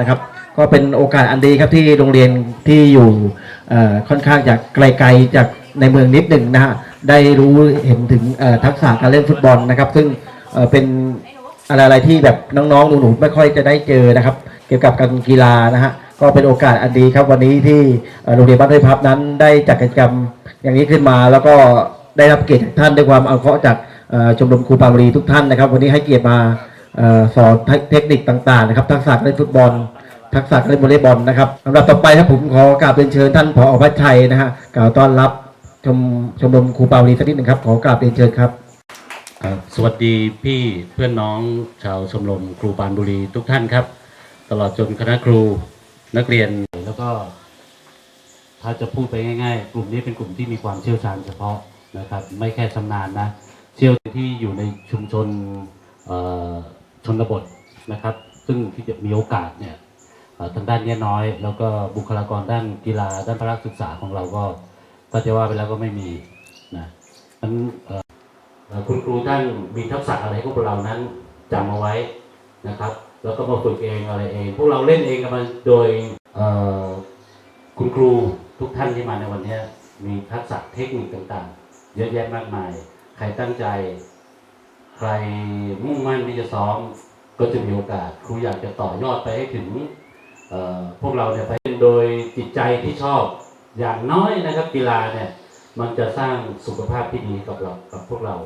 นะครับ ก็เป็นโอกาสอันดีครับที่โรงเรียนที่อยู่ค่อนข้างจะไกลๆจากในเมืองนิดหนึ่งนะฮะได้รู้เห็นถึงทักษะการเล่นฟุตบอลนะครับ ซึ่งเป็นอะไรๆที่แบบน้องๆหนูๆไม่ค่อยจะได้เจอนะครับ เกี่ยวกับการกีฬานะฮะก็เป็นโอกาสอันดีครับวันนี้ที่โรงเรียนบ้านห้วยพับนั้นได้จัดกิจกรรมอย่างนี้ขึ้นมา แล้วก็ได้รับเกียรติท่านด้วยความเอาเคราะห์จากชมรมครูปางรีทุกท่านนะครับ วันนี้ให้เกียรติมา สอนเทคนิคต่างๆนะครับทักษะเล่นฟุตบอล ทักษะเล่นวอลเลย์บอลนะครับสำหรับต่อไปครับผมขอกราบเรียนเชิญท่านผอพัชชัยนะฮะกล่าวต้อนรับชมชมรมครูปางบุรีสักนิดหนึ่งครับขอกราบเรียนเชิญครับ สวัสดีพี่เพื่อนน้องชาวชมรมครูปานบุรีทุกท่านครับ ตลอดจนคณะครูนักเรียนแล้วก็ถ้าจะพูดไปง่าย ๆ กลุ่มนี้เป็นกลุ่มที่มีความเชี่ยวชาญเฉพาะนะครับ ไม่แค่ชำนาญนะ เชี่ยวที่อยู่ในชุมชนเอ่อ ชนบทนะครับ ซึ่งที่จะมีโอกาสเนี่ยทางด้านเนี้ยน้อย แล้วก็บุคลากรด้านกีฬาด้านพละศึกษาของเราก็ก็จะว่าไปแล้วก็ไม่มีนะนั้นคุณครูท่านมีทักษะอะไรพวกเรานั้นจำเอาไว้นะครับ แล้วก็มาฝึกเองอะไรเอง พวกเราเล่นเองกันมาโดยคุณครูทุกท่านที่มาในวันนี้มีทักษะเทคนิคต่างๆ เยอะแยะมากมาย ใครตั้งใจ ใครมุ่งมั่นที่จะซ้อมก็จะมีโอกาสครูอยากจะต่อยอดไปให้ถึงพวกเราเนี่ยไปโดยจิตใจที่ชอบอย่างน้อยนะครับกีฬาเนี่ยมันจะสร้างสุขภาพที่ดีกับเรากับพวกเรา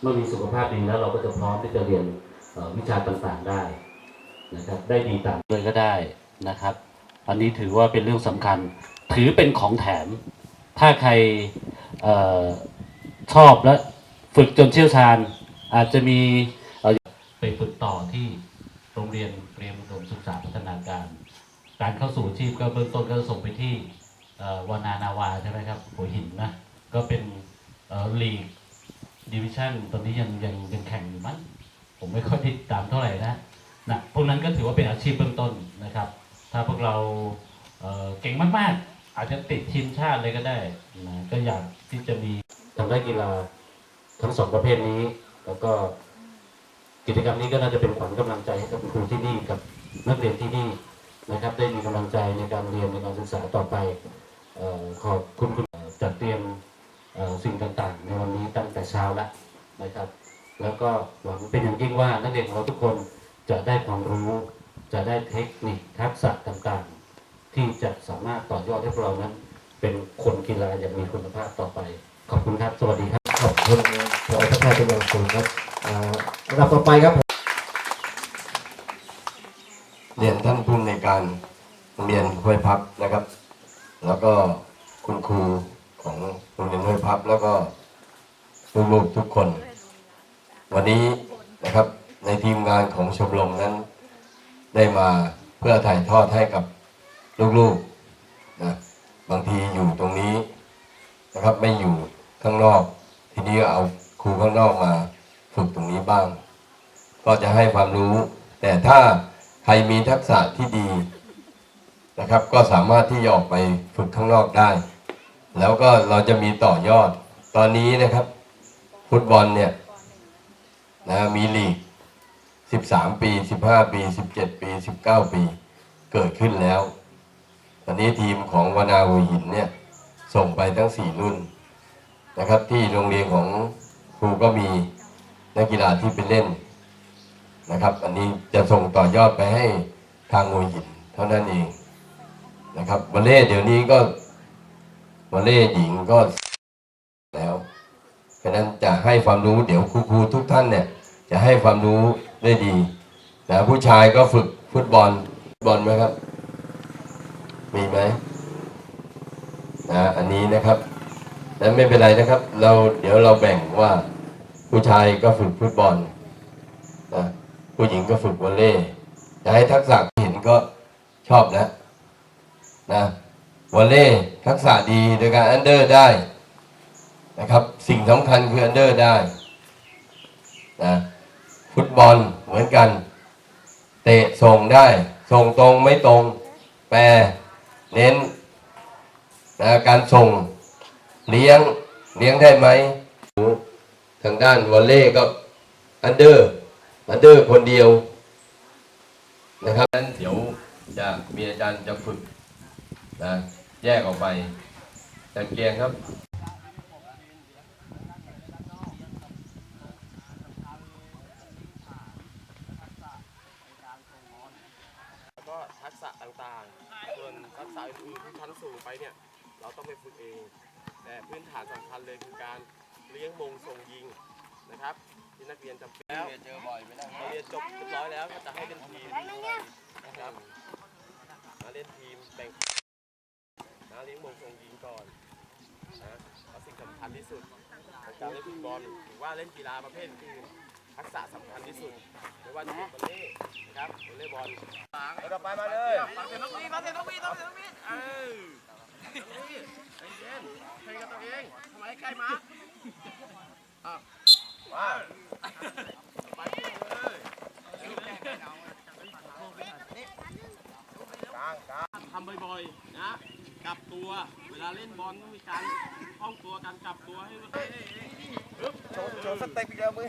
เมื่อมีสุขภาพดีแล้วเราก็จะพร้อมที่จะเรียนวิชาต่างๆได้นะครับได้ดีตามเลยก็ได้นะครับ อันนี้ถือว่าเป็นเรื่องสำคัญ ถือเป็นของแถม ถ้าใครออชอบและ ฝึกจนเชี่ยวชาญ อาจจะมีเอ่อไปฝึกต่อที่โรงเรียนเตรียมอุดมศึกษาพัฒนาการ การเข้าสู่อาชีพก็เบื้องต้นก็ส่งไปที่เอ่อวานานาวาใช่ไหมครับหัวหินนะก็เป็นเอ่อลีกดิวิชั่นตอนนี้ยังยังยังแข่งอยู่มั้งผมไม่ค่อยติดตามเท่าไหร่นะนะพวกนั้นก็ถือว่าเป็นอาชีพเบื้องต้นนะครับ ถ้าพวกเราเอ่อเก่งมาก ๆ อาจจะติดทีมชาติเลยก็ได้นะก็อยากที่จะมีทำได้านกีฬา ทั้งสองประเภทนี้ แล้วก็กิจกรรมนี้ก็น่าจะเป็นขวัญกำลังใจให้กับครูที่นี่กับนักเรียนที่นี่นะครับ ได้มีกำลังใจในการเรียนในการศึกษาต่อไปออขอบคุณคุณเอ่อจัดเตรียมสิ่งต่างๆ ในวันนี้ตั้งแต่เช้าแล้วนะครับ แล้วก็หวังเป็นอย่างยิ่งว่านักเรียนของเราทุกคนจะได้ความรู้ จะได้เทคนิคทักษะต่างๆ ที่จะสามารถต่อยอดให้พวกเรานั้น เป็นคนกีฬาอย่างมีคุณภาพต่อไป ขอบคุณครับ สวัสดีครับ ขอบคุณผอพัชชัยเป็นอย่างสูงครับอ่าลำดับต่อไปครับเรียนท่านผู้ในการโรงเรียนห้วยพับนะครับ แล้วก็คุณครูของโรงเรียนห้วยพับ แล้วก็ลูกๆทุกคน วันนี้นะครับในทีมงานของชมรมนั้น ได้มาเพื่อถ่ายทอดให้กับลูกๆนะบางทีอยู่ตรงนี้นะครับไม่อยู่ข้างนอก ทีนี้ก็เอาครูข้างนอกมาฝึกตรงนี้บ้าง ก็จะให้ความรู้ แต่ถ้าใครมีทักษะที่ดีนะครับ ก็สามารถที่จะออกไปฝึกข้างนอกได้ แล้วก็เราจะมีต่อยอด ตอนนี้นะครับ ฟุตบอลเนี่ยนะมีลีก 13 ปี 15 ปี 17 ปี 19 ปี เกิดขึ้นแล้ว ตอนนี้ทีมของวนาหัวหินเนี่ย ส่งไปทั้ง 4 รุ่น นะครับ ที่โรงเรียนของครูก็มีนักกีฬาที่ไปเล่นนะครับ อันนี้จะส่งต่อยอดไปให้ทางหัวหินเท่านั้นเองนะครับวอลเล่เดี๋ยวนี้ก็วอลเล่หญิงก็แล้วเพราะนั้นจะให้ความรู้เดี๋ยวครูๆทุกท่านเนี่ยจะให้ความรู้ได้ดีนะผู้ชายก็ฝึกฟุตบอลฟุตบอลไหมครับ มีไหมนะอันนี้นะครับ แต่ไม่เป็นไรนะครับ เราเดี๋ยวเราแบ่งว่าผู้ชายก็ฝึกฟุตบอลนะผู้หญิงก็ฝึกวอลเล่จะให้ทักษะเห็นก็ชอบนะนะวอลเล่ทักษะดีโดยการอันเดอร์ได้นะครับสิ่งสำคัญคืออันเดอร์ได้นะฟุตบอลเหมือนกัน เตะส่งได้ส่งตรงไม่ตรงแปรเน้นนะการส่ง เลี้ยงเลี้ยงได้ไหมทางด้านวอลเล่ก็อันเดอร์อันเดอร์คนเดียวนะครับนั้นเดี๋ยวจะมีอาจารย์จะฝึกนะแยกออกไปแต่เกียงครับแล้วก็ทักษะต่างๆส่วนทักษะอื่นๆที่ชั้นสูงไปเนี่ย เราต้องไปฝึกเอง แต่พื้นฐานสำคัญเลยคือการเลี้ยงมงส่งยิงนะครับที่นักเรียนจำเป็นแล้วเจอบ่อยไม่ได้เราเรียนจบเรียบร้อยแล้วก็จะให้เป็นทีมนะครับมาเล่นทีมแบ่งนะเลี้ยงมงส่งยิงก่อนนะแล้วสิ่งสำคัญที่สุดของการเล่นฟุตบอลหรือว่าเล่นกีฬาประเภทอื่นทักษะสำคัญที่สุดไม่ว่าจะเป็นวอลเลย์นะครับวอลเลย์บอลต่อไปมาเลยมาเสร็จน้องมีมาเสร็จน้องมีมาเสร็จน้องมีเออน้องมี ใจเย็นใครกับตัวเองทำไมใกล้มาอะมาไปเลยกลางกลางทำบ่อยๆนะกลับตัว เวลาเล่นบอลต้องมีการคล่องตัวการกลับตัวให้โชว์โชว์สเต็ปอีกแล้วมึง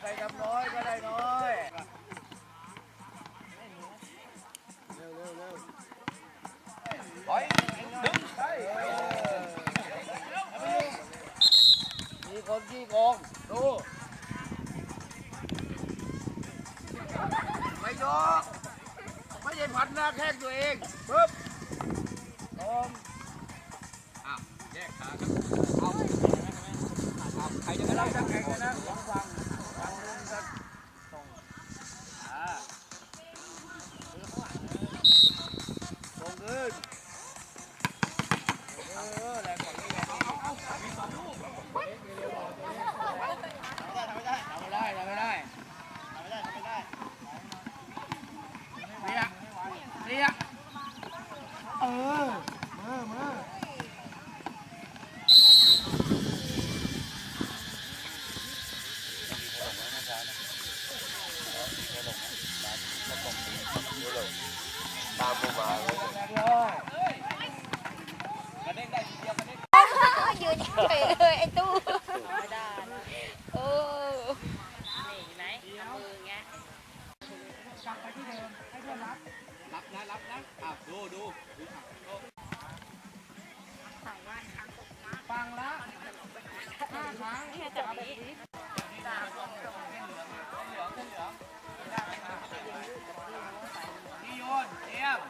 ใครทำน้อง ห้าครั้งนี่โยนเตรียม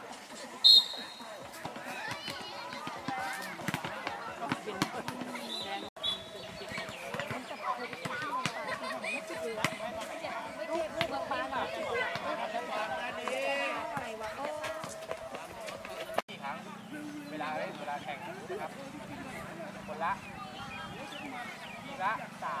กี่ครั้งเวลาเวลาแข่งนะครับ คนละ ละสาม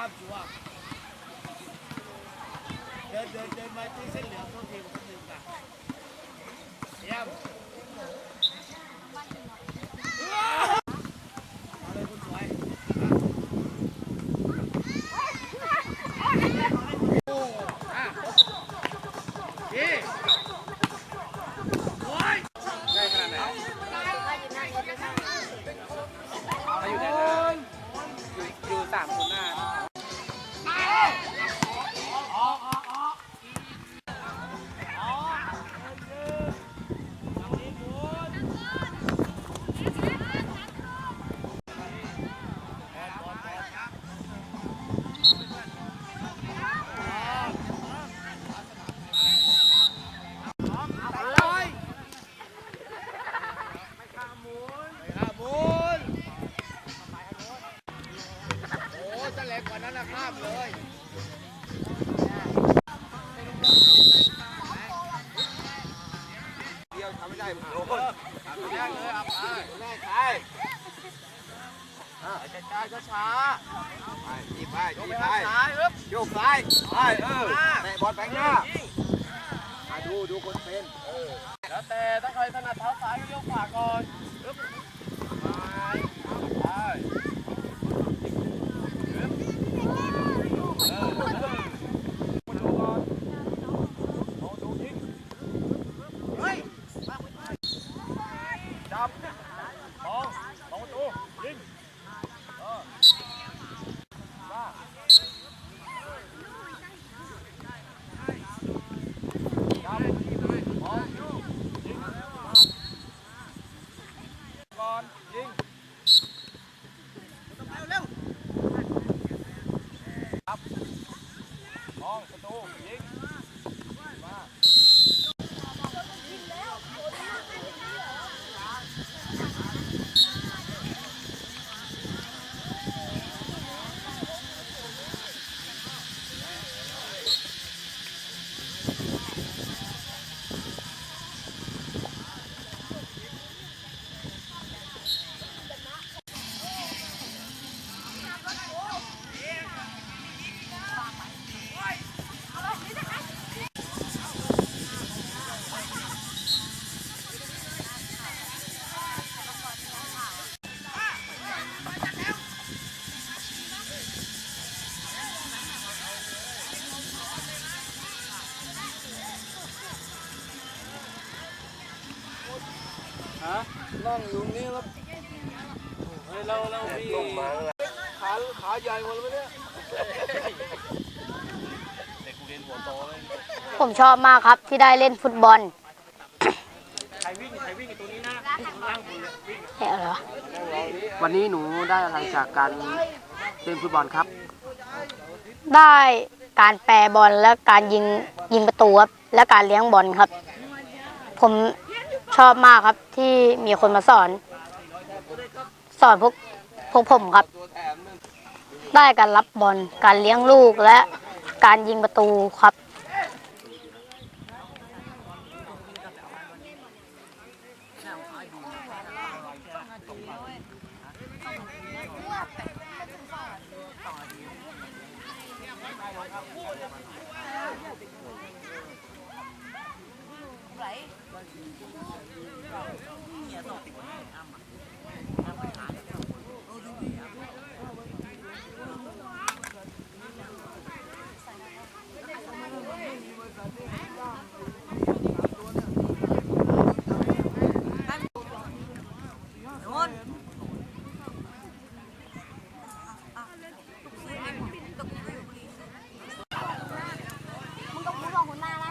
આપ જો આપ દર દર દરમાં છે લેતો દેવતા દેવતા એમ ายช้าไปจีบไปจีบไปซ้ายครับยกซ้ายไปเออแตะบอลแบงหน้ามาดูดูคนเป็นแล้วแต่ถ้าใครถนัดเท้าซ้ายก็ยกขวาก่อนปึ๊บไปไปเออ นั่งอยู่นี่ครับเฮ้ยเราเราพี่ขาขาใหญ่หมดเลยเนี่ยเด็กกูเรียนหัวโตเลยผมชอบมากครับที่ได้เล่นฟุตบอลใครวิ่งใครวิ่งไอ้ตัวนี้นะล่างคุณเลยวิ่งเนี่ยเหรอวันนี้หนูได้อะไรจากการเล่นฟุตบอลครับ ได้การแปรบอลและการยิงยิงประตูครับและการเลี้ยงบอลครับ ผม อบมากครับที่มีคนมาสอน สอนพวกพวกผมครับ ได้การรับบอลการเลี้ยงลูกและการยิงประตูครับ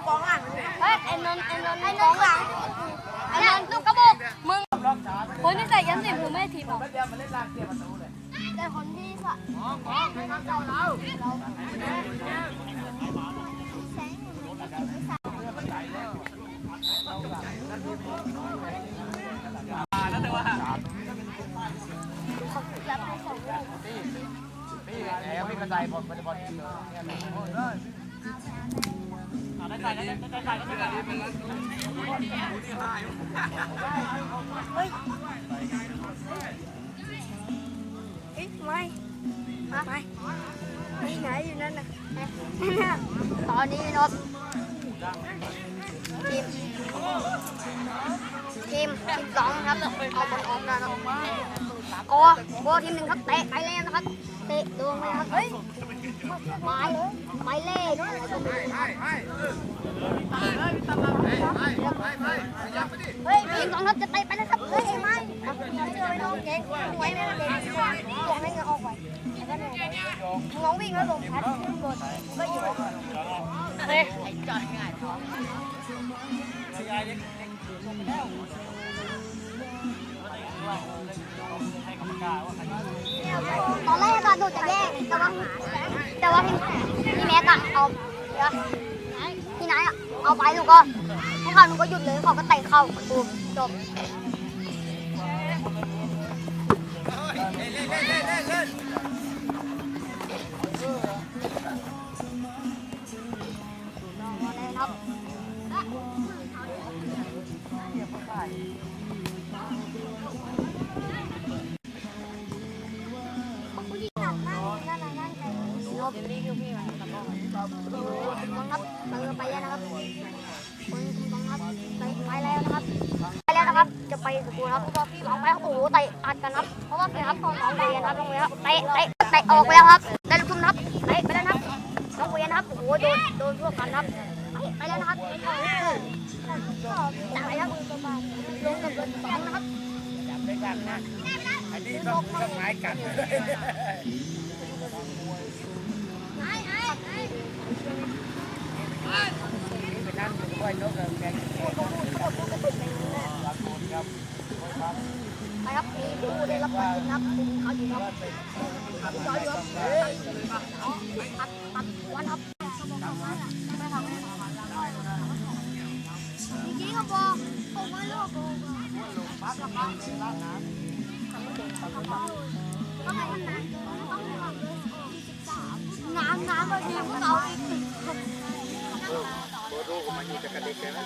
กองหลังเฮ้ยไอ้นนท์ไอ้นนท์ไอ้นนท์หลังไอ้นนท์ลูกกระบอกมึงคนที่ใส่ยันสิบคือไม่ทีมหรอกแต่คนที่ใส่รับไปสองลูก เฮ้ยไม่ ไม่ไปไหนอยู่นั่นน่ะตอนนี้นบทีมทีมทีมสองครับเอาบอลออกนะครับโอ้โบทีมหนึ่งครับเตะไปเลยนะครับเตะดวงเลยครับเฮ้ยไปเลยไปเลยเฮ้ยทีมสองครับจะเตะไปนะครับเฮ้ยไอ้ไม้เชื่อไม่ต้องเก่งไว้ไม่ได้เก่งตัวให้เงินออกไป แล้วก็เนี่ยมึงลองวิ่งแล้วลงพัดขึ้นบนก็อยู่เฮ้ยจอยง่ายท้องตอนแรกตอะหนูจะแย่งแต่ว่าแต่ว่าพี่พี่แม็กอะเอาเดี๋ยวพี่นายอะเอาไปหนูก็พวกเขาหนูก็หยุดเลยเขาก็เตะเข้าประตูจบ ครับเติมไปแล้วนะครับ ครับโอ้โหโดนโดนพวกกันครับไปแล้วนะครับจับไปครับลงกับร์สองนะครับอันนี้ต้องต้องไม้กัดไอ้ไอ้ไอ้ไปนั่งกล้วยนกแกงไปครับมีผู้ได้รับบาดเจ็บครับคุณเขาอยู่ครับจอยอยู่ครับ น้ำน้ำมาทีพวกเราอีกโบดูผมมาอยู่จากกระเด็กเลยนะ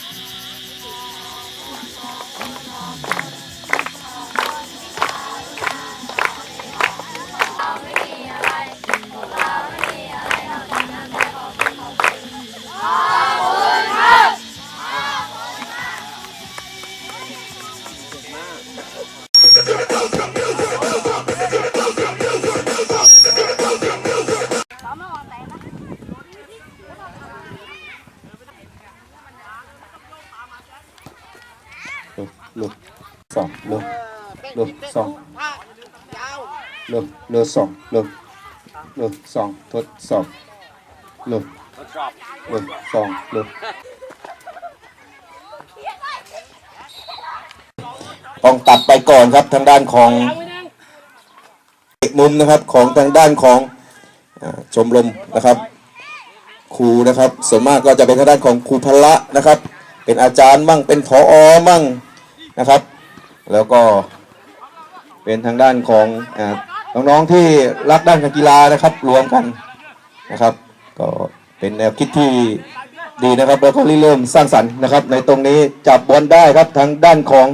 ค เรือสองเรือเรือสองเรือเรือสองเรือเรือสองทดสอบเรือเรือสองเรือต้องตัดไปก่อนครับทางด้านของมุมนะครับของทางด้านของชมรมนะครับครูนะครับส่วนมากก็จะเป็นทางด้านของครูพละนะครับ เป็นอาจารย์มั่งเป็นผออมั่ง นะครับ แล้วก็เป็นทางด้านของอน้องๆที่รักด้านการกีฬานะครับรวมกันนะครับ ก็เป็นแนวคิดที่ดีนะครับ แล้วก็รเริ่มสร้างสรรค์นะครับ ในตรงนี้จับบอลได้ครับทางด้านของ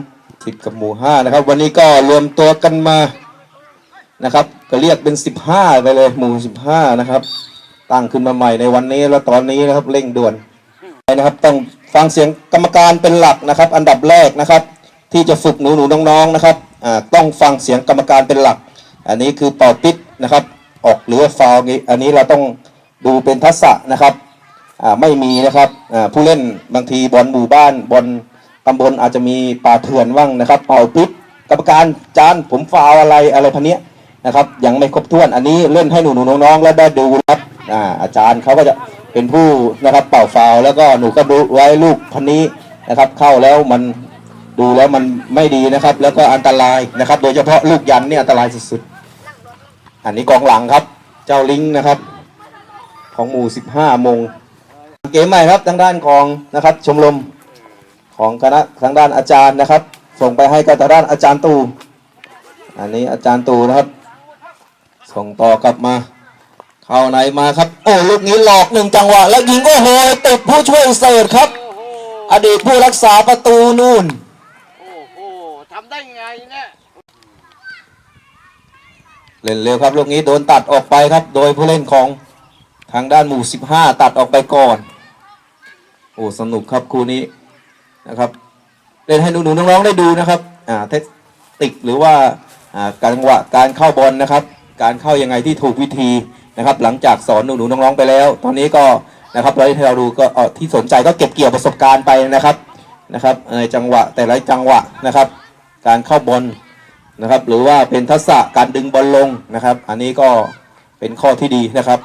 สิบกับหมู่ห้านะครับ วันนี้ก็รวมตัวกันมานะครับ ก็เรียกเป็นสิบห้าไปเลยหมู่สิบห้านะครับ ตั้งขึ้นมาใหม่ในวันนี้และตอนนี้นะครับเร่งด่วนนะครับต้องฟังเสียงกรรมการเป็นหลักนะครับ อันดับแรกนะครับ ที่จะฝึกหนูหนูน้องๆนะครับอ่าต้องฟังเสียงกรรมการเป็นหลัก อันนี้คือเป่าปิดนะครับ ออกหรือฟาวนี้อันนี้เราต้องดูเป็นทักษะนะครับอ่าไม่มีนะครับอ่าผู้เล่นบางทีบอลหมู่บ้านบอลตำบลอาจจะมีป่าเถื่อนว่างนะครับเป่าปิดกรรมการจานผมฟาวอะไรอะไรพันเนี้ยนะครับ ยังไม่ครบถ้วนอันนี้เล่นให้หนูหนูน้องๆ แล้วได้ดูครับอ่าอาจารย์เขาก็จะเป็นผู้นะครับเป่าฟาวแล้วก็หนูก็ดูไว้ลูกพันนี้นะครับ เข้าแล้วมัน ดูแล้วมันไม่ดีนะครับ แล้วก็อันตรายนะครับ โดยเฉพาะลูกยันเนี่ยอันตรายสุดๆ อันนี้กองหลังครับ เจ้าลิงนะครับ ของหมู่ 15มงเกมใหม่ครับทางด้านของนะครับชมรมของคณะทางด้านอาจารย์นะครับ ส่งไปให้กับทางด้านอาจารย์ตูอันนี้อาจารย์ตูนะครับ ส่งต่อกลับมา เข้าในมาครับ โอ้ลูกนี้หลอกหนึ่งจังหวะ แล้วยิงโอ้โหติดผู้ช่วยเสิร์ฟครับ อดีตผู้รักษาประตูนู่น ทำได้ไงเนี่ยเล่นเร็วครับลูกนี้โดนตัดออกไปครับ โดยผู้เล่นของทางด้านหมู่ 15 ตัดออกไปก่อน โอ้สนุกครับคู่นี้นะครับ เล่นให้หนูๆน้องๆได้ดูนะครับอ่าเทคนิคหรือว่าอ่าการจังหวะการเข้าบอลนะครับ การเข้ายังไงที่ถูกวิธีนะครับ หลังจากสอนหนูๆน้องๆไปแล้ว ตอนนี้ก็นะครับเราที่เราดูก็ที่สนใจก็เก็บเกี่ยวประสบการณ์ไปนะครับนะครับในจังหวะแต่ละจังหวะนะครับ การเข้าบอลนะครับ หรือว่าเป็นทักษะการดึงบอลลงนะครับ อันนี้ก็เป็นข้อที่ดีนะครับ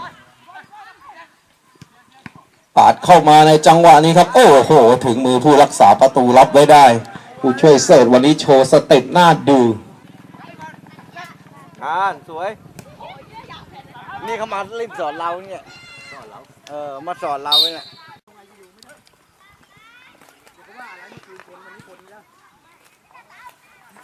ปาดเข้ามาในจังหวะนี้ครับ โอ้โห ถึงมือผู้รักษาประตูรับไว้ได้ ผู้ช่วยเสิร์ฟวันนี้โชว์สเต็ปหน้าดูอ่านสวย นี่เขามาเล่นสอนเราเนี่ยสอนเราเออ มาสอนเราเนี่ย